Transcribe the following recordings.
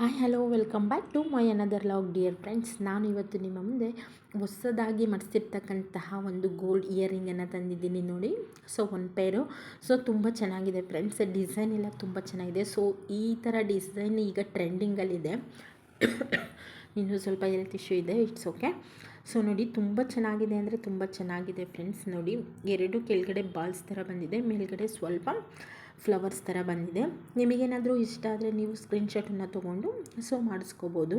Hi hello welcome back to my another vlog dear friends ನಾನು ಇವತ್ತು ನಿಮ್ಮ ಮುಂದೆ ಹೊಸದಾಗಿ ಮಾಡಿಸಿರ್ತಕ್ಕಂತಹ ಒಂದು ಗೋಲ್ಡ್ ಇಯರಿಂಗನ್ನು ತಂದಿದ್ದೀನಿ ನೋಡಿ. ಸೊ ಒಂದು ಪೇರು ಸೊ ತುಂಬ ಚೆನ್ನಾಗಿದೆ ಫ್ರೆಂಡ್ಸ್ ಡಿಸೈನ್ ಎಲ್ಲ ತುಂಬ ಚೆನ್ನಾಗಿದೆ. ಸೊ ಈ ಥರ ಡಿಸೈನ್ ಈಗ ಟ್ರೆಂಡಿಂಗಲ್ಲಿದೆ ಇನ್ನು ಸ್ವಲ್ಪ ಹೆಲ್ತ್ ಇಶ್ಯೂ ಇದೆ ಇಟ್ಸ್ ಓಕೆ ಸೊ ನೋಡಿ, ತುಂಬ ಚೆನ್ನಾಗಿದೆ ಅಂದರೆ ತುಂಬ ಚೆನ್ನಾಗಿದೆ ಫ್ರೆಂಡ್ಸ್ ನೋಡಿ, ಎರಡು ಕೆಳಗಡೆ ಬಾಲ್ಸ್ ಥರ ಬಂದಿದೆ. ಮೇಲ್ಗಡೆ ಸ್ವಲ್ಪ ಫ್ಲವರ್ಸ್ ಥರ ಬಂದಿದೆ. ನಿಮಗೇನಾದರೂ ಇಷ್ಟ ಆದರೆ ನೀವು ಸ್ಕ್ರೀನ್ಶಾಟನ್ನು ತೊಗೊಂಡು ಸೊ ಮಾಡಿಸ್ಕೋಬೋದು.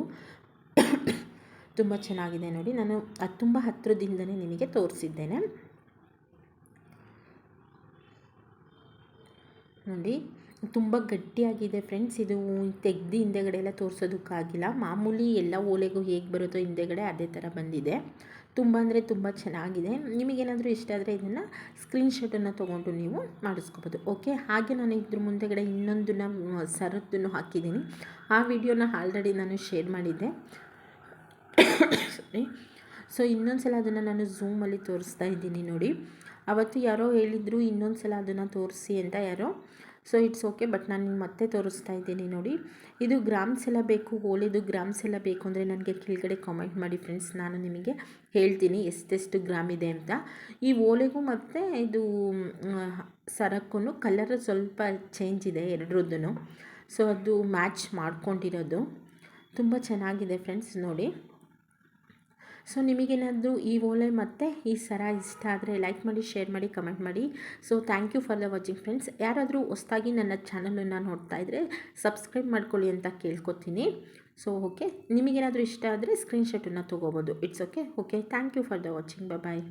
ತುಂಬ ಚೆನ್ನಾಗಿದೆ ನೋಡಿ. ನಾನು ಅದು ತುಂಬ ಹತ್ತಿರದಿಂದಲೇ ನಿಮಗೆ ತೋರಿಸಿದ್ದೇನೆ. ನೋಡಿ. ತುಂಬ ಗಟ್ಟಿಯಾಗಿದೆ ಫ್ರೆಂಡ್ಸ್. ಇದು ತೆಗ್ದು ಹಿಂದೆಗಡೆ ಎಲ್ಲ ತೋರಿಸೋದಕ್ಕಾಗಿಲ್ಲ. ಮಾಮೂಲಿ ಎಲ್ಲ ಓಲೆಗೂ ಹೇಗೆ ಬರುತ್ತೋ ಹಿಂದೆಗಡೆ ಅದೇ ಥರ ಬಂದಿದೆ. ತುಂಬ ಅಂದರೆ ತುಂಬ ಚೆನ್ನಾಗಿದೆ. ನಿಮಗೇನಾದರೂ ಇಷ್ಟ ಆದರೆ ಇದನ್ನು ಸ್ಕ್ರೀನ್ಶಾಟನ್ನು ತೊಗೊಂಡು ನೀವು ಮಾಡಿಸ್ಕೋಬೋದು. ಓಕೆ? ಹಾಗೆ ನಾನು ಇದ್ರ ಮುಂದೆಗಡೆ ಇನ್ನೊಂದನ್ನು ಸರದ್ದನ್ನು ಹಾಕಿದ್ದೀನಿ. ಆ ವಿಡಿಯೋನ ಆಲ್ರೆಡಿ ನಾನು ಶೇರ್ ಮಾಡಿದ್ದೆ. ಸಾರಿ. ಸೊ ಇನ್ನೊಂದು ಸಲ ಅದನ್ನು ನಾನು ಝೂಮಲ್ಲಿ ತೋರಿಸ್ತಾ ಇದ್ದೀನಿ ನೋಡಿ. ಅವತ್ತು ಯಾರೋ ಹೇಳಿದರು ಇನ್ನೊಂದು ಸಲ ಅದನ್ನು ತೋರಿಸಿ ಅಂತ ಯಾರೋ. ಸೊ ಇಟ್ಸ್ ಓಕೆ ಬಟ್ ನಾನು ನಿಮ್ಗೆ ಮತ್ತೆ ತೋರಿಸ್ತಾ ಇದ್ದೀನಿ ನೋಡಿ. ಇದು ಗ್ರಾಮ್ಸ್ ಎಲ್ಲ ಬೇಕು ಓಲಿದು ಗ್ರಾಮ್ಸ್ ಎಲ್ಲ ಬೇಕು ಅಂದರೆ ನನಗೆ ಕೆಳಗಡೆ ಕಾಮೆಂಟ್ ಮಾಡಿ ಫ್ರೆಂಡ್ಸ್ ನಾನು ನಿಮಗೆ ಹೇಳ್ತೀನಿ ಎಷ್ಟೆಷ್ಟು ಗ್ರಾಮ್ ಇದೆ ಅಂತ. ಈ ಓಲೆಗೂ ಮತ್ತು ಇದು ಸರಕ್ಕೂ ಕಲರ್ ಸ್ವಲ್ಪ ಚೇಂಜ್ ಇದೆ ಎರಡರದ್ದು ಸೊ ಅದು ಮ್ಯಾಚ್ ಮಾಡ್ಕೊಂಡಿರೋದು. ತುಂಬ ಚೆನ್ನಾಗಿದೆ ಫ್ರೆಂಡ್ಸ್ ನೋಡಿ. ಸೊ ನಿಮಗೇನಾದರೂ ಈ ಓಲೆ ಮತ್ತು ಈ ಸರ ಇಷ್ಟ ಆದರೆ ಲೈಕ್ ಮಾಡಿ ಶೇರ್ ಮಾಡಿ ಕಮೆಂಟ್ ಮಾಡಿ. So thank you for the watching friends ಯಾರಾದರೂ ಹೊಸದಾಗಿ ನನ್ನ ಚಾನಲನ್ನು ನೋಡ್ತಾ ಇದ್ದರೆ ಸಬ್ಸ್ಕ್ರೈಬ್ ಮಾಡ್ಕೊಳ್ಳಿ ಅಂತ ಕೇಳ್ಕೊತೀನಿ. ಸೊ ಓಕೆ ನಿಮಗೇನಾದರೂ ಇಷ್ಟ ಆದರೆ ಸ್ಕ್ರೀನ್ಶಾಟನ್ನು ತೊಗೋಬೋದು. It's okay okay thank you for the watching bye